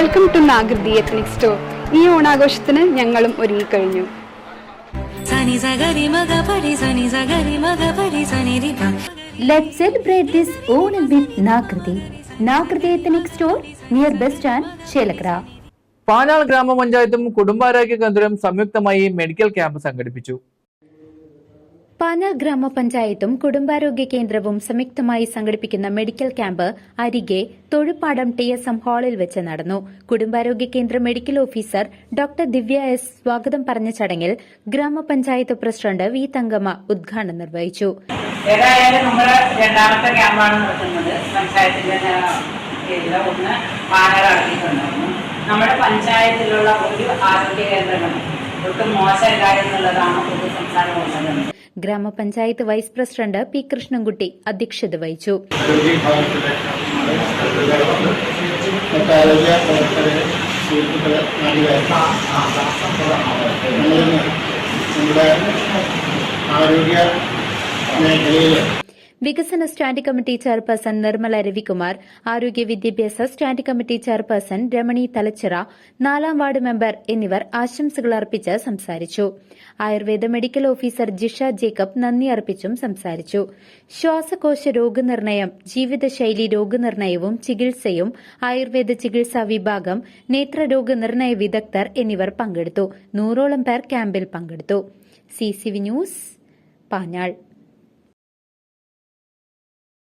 Welcome to Nagriti ethnic store ഈ ഓണാഘോഷത്തിന് ഞങ്ങളും ഒരുങ്ങി കഴിഞ്ഞു Let's celebrate this Onam with Nakriti. Nakriti Ethnic Store near bus stand, Chelakra. പാനാൾ ഗ്രാമപഞ്ചായത്തും കുടുംബാരോഗ്യ കേന്ദ്രവും സംയുക്തമായി മെഡിക്കൽ ക്യാമ്പ് സംഘടിപ്പിച്ചു പാനാൽ ഗ്രാമപഞ്ചായത്തും കുടുംബാരോഗ്യ കേന്ദ്രവും സംയുക്തമായി സംഘടിപ്പിക്കുന്ന മെഡിക്കൽ ക്യാമ്പ് അരികെ തൊഴുപ്പാടം ടി എസ് എം ഹാളിൽ വെച്ച് നടന്നു. കുടുംബാരോഗ്യ കേന്ദ്ര medical officer doctor Divya S സ്വാഗതം പറഞ്ഞ ചടങ്ങിൽ ഗ്രാമപഞ്ചായത്ത് പ്രസിഡന്റ് വി തങ്കമ്മ ഉദ്ഘാടനം നിർവഹിച്ചു. ക്യാമ്പാണ് പഞ്ചായത്തിന്റെ നമ്മുടെ പഞ്ചായത്തിലുള്ള ഒരു ആരോഗ്യ കേന്ദ്രങ്ങളും ഒട്ടും മോശമില്ല എന്നുള്ളതാണ് പൊതു ഉള്ളത് ഗ്രാമപഞ്ചായത്ത് വൈസ് പ്രസിഡന്റ് പി കൃഷ്ണൻകുട്ടി അധ്യക്ഷത വഹിച്ചു. നമ്മുടെ ആരോഗ്യ മേഖലയിൽ വികസന standing committee chairperson Nirmala Ravikumar ആരോഗ്യ വിദ്യാഭ്യാസ standing committee chairperson Ramani Thalachira നാലാം വാർഡ് മെമ്പർ എന്നിവർ ആശംസകൾ അർപ്പിച്ച് സംസാരിച്ചു. Ayurveda medical officer Jisha Jacob നന്ദി അർപ്പിച്ചും സംസാരിച്ചു. ശ്വാസകോശ രോഗനിർണയം ജീവിതശൈലി രോഗനിർണയവും ചികിത്സയും ആയുർവേദ ചികിത്സാ വിഭാഗം നേത്രരോഗ നിർണയ വിദഗ്ധർ എന്നിവർ പങ്കെടുത്തു. നൂറോളം പേർ ക്യാമ്പിൽ പങ്കെടുത്തു. C C V news Panjal.